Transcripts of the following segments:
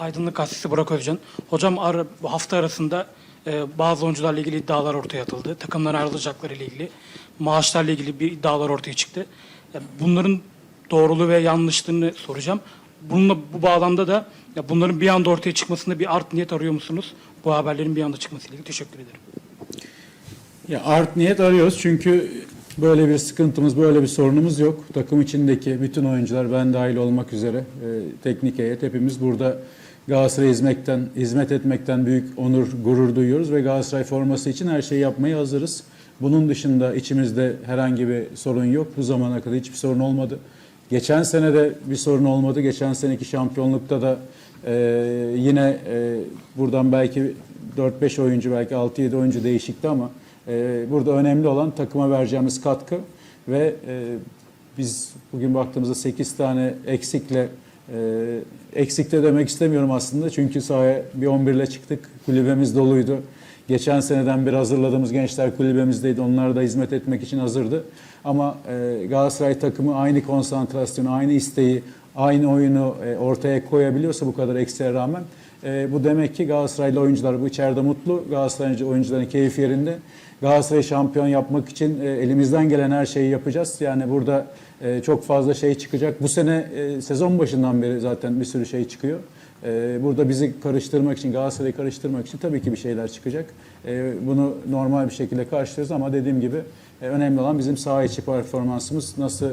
Aydınlık Gazetesi Burak Özcan. Hocam ara, bu hafta arasında e, bazı oyuncularla ilgili iddialar ortaya atıldı. Takımdan ayrılacakları ile ilgili, maaşlarla ilgili bir iddialar ortaya çıktı. Ya bunların doğruluğu ve yanlışlığını soracağım. Bununla bu bağlamda da ya bunların bir anda ortaya çıkmasında bir art niyet arıyor musunuz? Bu haberlerin bir anda çıkmasıyla ilgili teşekkür ederim. Ya art niyet arıyoruz çünkü böyle bir sıkıntımız, böyle bir sorunumuz yok. Takım içindeki bütün oyuncular, ben dahil olmak üzere, e, teknik heyet hepimiz burada Galatasaray hizmetten, hizmet etmekten büyük onur, gurur duyuyoruz ve Galatasaray forması için her şeyi yapmaya hazırız. Bunun dışında içimizde herhangi bir sorun yok. Bu zamana kadar hiçbir sorun olmadı. Geçen sene de bir sorun olmadı. Geçen seneki şampiyonlukta da e, yine e, buradan belki 4-5 oyuncu, belki 6-7 oyuncu değişikti ama e, burada önemli olan takıma vereceğimiz katkı ve e, biz bugün baktığımızda 8 tane eksikle e, eksikte demek istemiyorum aslında çünkü sahaya bir 11 ile çıktık. Kulübemiz doluydu. Geçen seneden bir hazırladığımız gençler kulübemizdeydi. Onlar da hizmet etmek için hazırdı. Ama e, Galatasaray takımı aynı konsantrasyonu, aynı isteği, aynı oyunu e, ortaya koyabiliyorsa bu kadar eksiğe rağmen e, bu demek ki Galatasaraylı oyuncular bu içeride mutlu. Galatasaraylı oyuncuların keyif yerinde. Galatasaray şampiyon yapmak için e, elimizden gelen her şeyi yapacağız. Yani burada e, çok fazla şey çıkacak. Bu sene e, sezon başından beri zaten bir sürü şey çıkıyor. E, burada bizi karıştırmak için, Galatasaray'ı karıştırmak için tabii ki bir şeyler çıkacak. E, bunu normal bir şekilde karşılarız ama dediğim gibi e, önemli olan bizim saha içi performansımız nasıl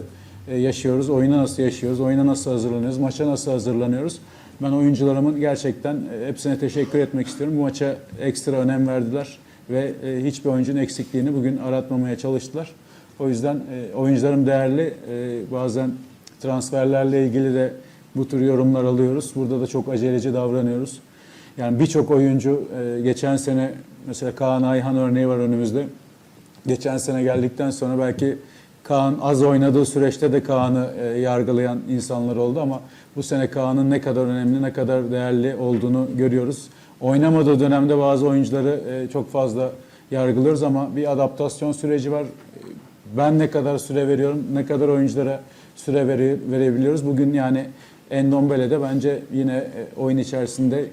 e, yaşıyoruz, oyuna nasıl yaşıyoruz, oyuna nasıl hazırlanıyoruz, maça nasıl hazırlanıyoruz. Ben oyuncularımın gerçekten e, hepsine teşekkür etmek istiyorum. Bu maça ekstra önem verdiler ve e, hiçbir oyuncunun eksikliğini bugün aratmamaya çalıştılar. O yüzden e, oyuncularım değerli. Bazen transferlerle ilgili de bu tür yorumlar alıyoruz. Burada da çok aceleci davranıyoruz. Yani birçok oyuncu geçen sene mesela Kaan Ayhan örneği var önümüzde. Geçen sene geldikten sonra belki Kaan az oynadığı süreçte de Kaan'ı e, yargılayan insanlar oldu ama bu sene Kaan'ın ne kadar önemli, ne kadar değerli olduğunu görüyoruz. Oynamadığı dönemde bazı oyuncuları e, çok fazla yargılıyoruz ama bir adaptasyon süreci var. Ben ne kadar süre veriyorum, ne kadar oyunculara süre vere, verebiliyoruz. Bugün yani Endombele de bence yine e, oyun içerisinde e,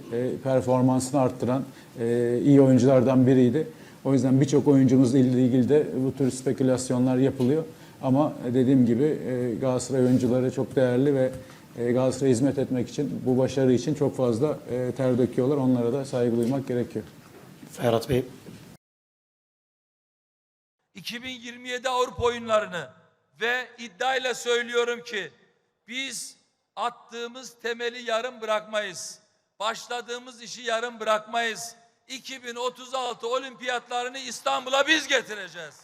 performansını arttıran e, iyi oyunculardan biriydi. O yüzden birçok oyuncumuzla ilgili de bu tür spekülasyonlar yapılıyor. Ama dediğim gibi e, Galatasaray oyuncuları çok değerli ve e, Galatasaray'a hizmet etmek için, bu başarı için çok fazla e, ter döküyorlar. Onlara da saygı duymak gerekiyor. Ferhat Bey. 2027 Avrupa oyunlarını ve iddiayla söylüyorum ki biz attığımız temeli yarım bırakmayız. Başladığımız işi yarım bırakmayız. 2036 olimpiyatlarını İstanbul'a biz getireceğiz.